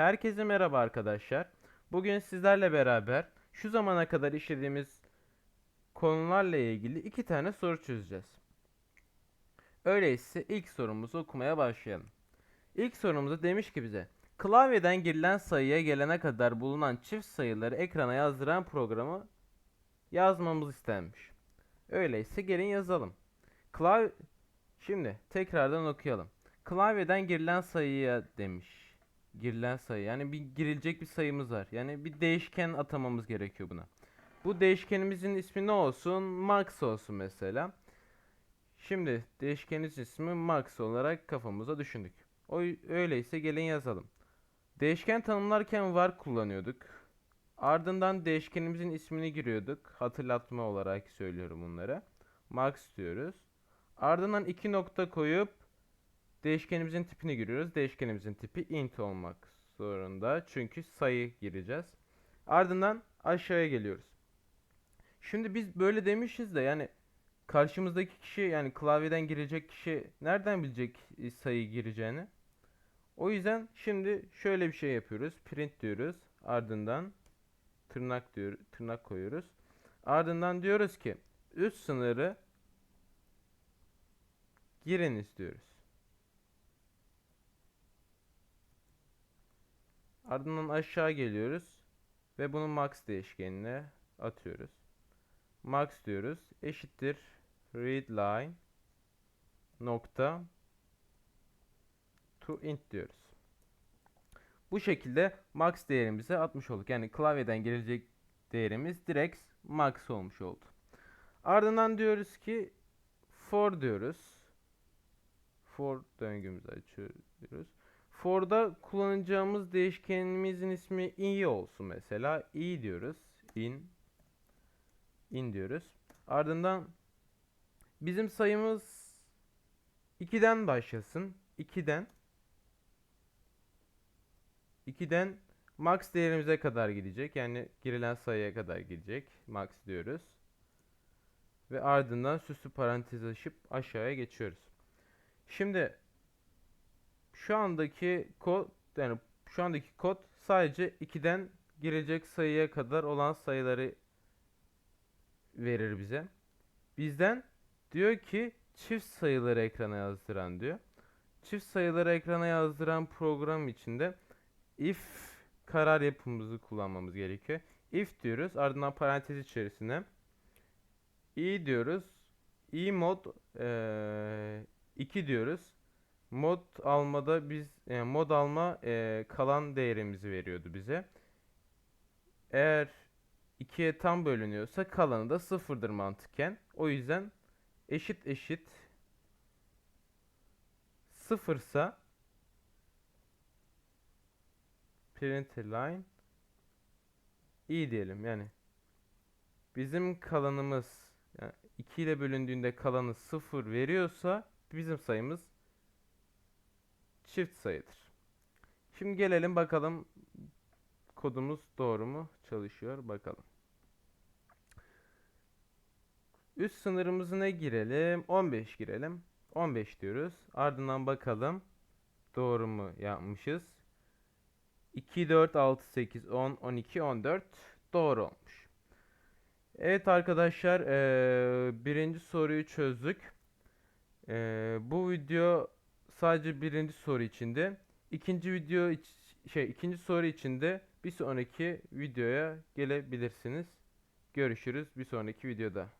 Herkese merhaba arkadaşlar. Bugün sizlerle beraber şu zamana kadar işlediğimiz konularla ilgili iki tane soru çözeceğiz. Öyleyse ilk sorumuzu okumaya başlayalım. İlk sorumuzda demiş ki bize klavyeden girilen sayıya gelene kadar bulunan çift sayıları ekrana yazdıran programı yazmamız istenmiş. Öyleyse gelin yazalım. Klavye Şimdi tekrardan okuyalım. Klavyeden girilen sayıya demiş. Girilen sayı. Yani bir girilecek bir sayımız var. Yani bir değişken atamamız gerekiyor buna. Bu değişkenimizin ismi ne olsun? Max olsun mesela. Şimdi değişkenimizin ismi Max olarak kafamıza düşündük. O öyleyse gelin yazalım. Değişken tanımlarken var kullanıyorduk. Ardından değişkenimizin ismini giriyorduk. Hatırlatma olarak söylüyorum bunları. Max diyoruz. Ardından iki nokta koyup değişkenimizin tipini giriyoruz. Değişkenimizin tipi int olmak zorunda. Çünkü sayı gireceğiz. Ardından aşağıya geliyoruz. Şimdi biz böyle demişiz de yani karşımızdaki kişi yani klavyeden girecek kişi nereden bilecek e, sayı gireceğini? O yüzden şimdi şöyle bir şey yapıyoruz. Print diyoruz. Ardından tırnak diyor, tırnak koyuyoruz. Ardından diyoruz ki üst sınırı girin istiyoruz. Ardından aşağı geliyoruz ve bunu max değişkenine atıyoruz. Max diyoruz eşittir readline nokta to int diyoruz. Bu şekilde max değerimizi atmış olduk. Yani klavyeden gelecek değerimiz direkt max olmuş oldu. Ardından diyoruz ki for diyoruz. For döngümüzü açıyoruz. For'da kullanacağımız değişkenimizin ismi i olsun mesela. i diyoruz. in in diyoruz. Ardından bizim sayımız 2'den başlasın. 2'den 2'den max değerimize kadar gidecek. Yani girilen sayıya kadar gidecek. Max diyoruz. Ve ardından süslü parantez açıp aşağıya geçiyoruz. Şimdi şu andaki kod yani şu andaki kod sadece 2'den girecek sayıya kadar olan sayıları verir bize. Bizden diyor ki çift sayıları ekrana yazdıran diyor. Çift sayıları ekrana yazdıran program içinde if karar yapımızı kullanmamız gerekiyor. If diyoruz ardından parantez içerisine i diyoruz. i mod eee 2 diyoruz. Mod almada biz yani mod alma e, kalan değerimizi veriyordu bize. Eğer 2'ye tam bölünüyorsa kalanı da sıfırdır mantıken. O yüzden eşit eşit sıfırsa printer line iyi diyelim yani bizim kalanımız yani 2 ile bölündüğünde kalanı 0 veriyorsa bizim sayımız çift sayıdır. Şimdi gelelim bakalım kodumuz doğru mu çalışıyor bakalım. Üst sınırımızı ne girelim? 15 girelim. 15 diyoruz. Ardından bakalım doğru mu yapmışız? 2, 4, 6, 8, 10, 12, 14 doğru olmuş. Evet arkadaşlar ee, birinci soruyu çözdük. Ee, bu video sadece birinci soru içinde. İkinci video iç, şey ikinci soru içinde bir sonraki videoya gelebilirsiniz. Görüşürüz bir sonraki videoda.